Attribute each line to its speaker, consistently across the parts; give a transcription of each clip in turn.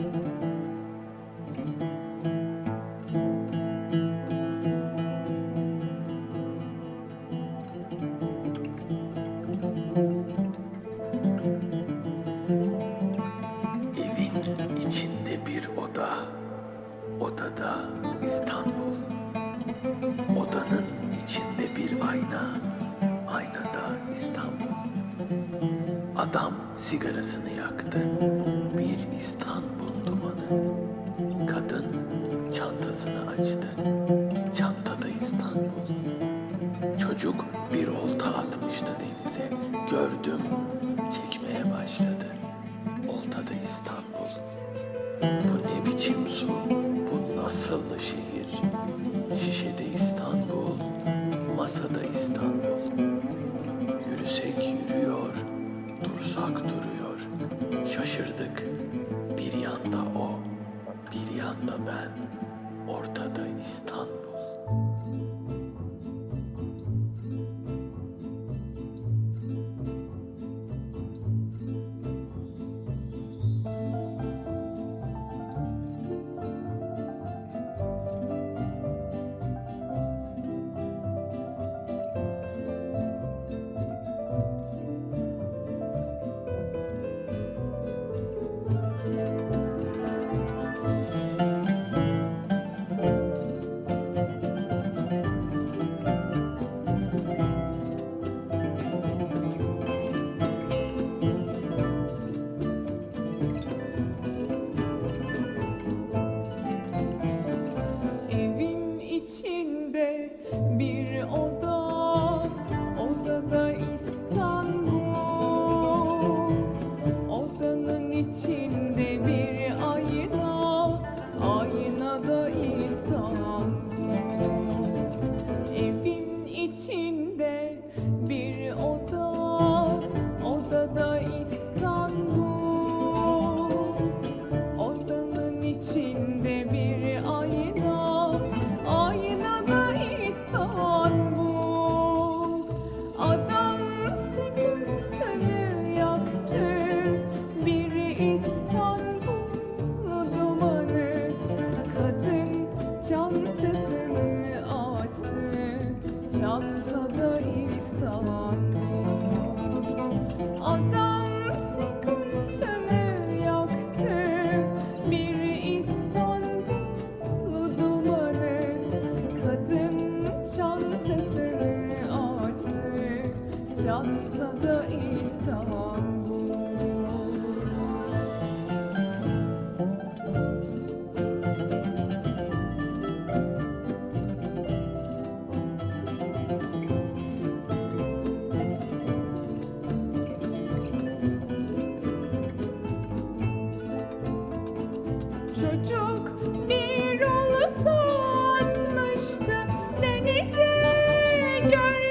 Speaker 1: Evin içinde bir oda, odada İstanbul. Odanın içinde bir ayna, aynada İstanbul. Adam sigarasını yaktı. işte. Çantada İstanbul. Çocuk bir olta atmıştı denize. Gördüm, çekmeye başladı. Oltada İstanbul. Bu ne biçim su? Bu nasıl şehir? Şişede İstanbul, masada İstanbul. Yürüsek yürüyor, dursak duruyor. Şaşırdık. Bir yanda o, bir yanda ben ortada İstanbul. Oh. Johnny.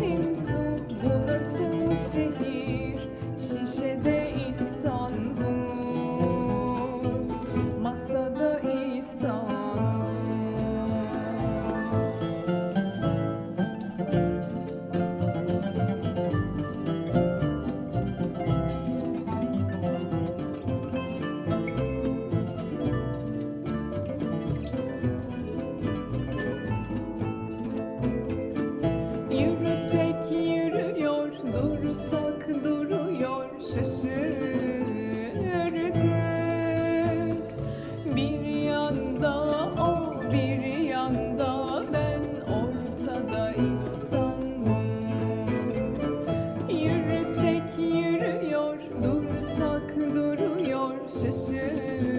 Speaker 1: watching. sesi.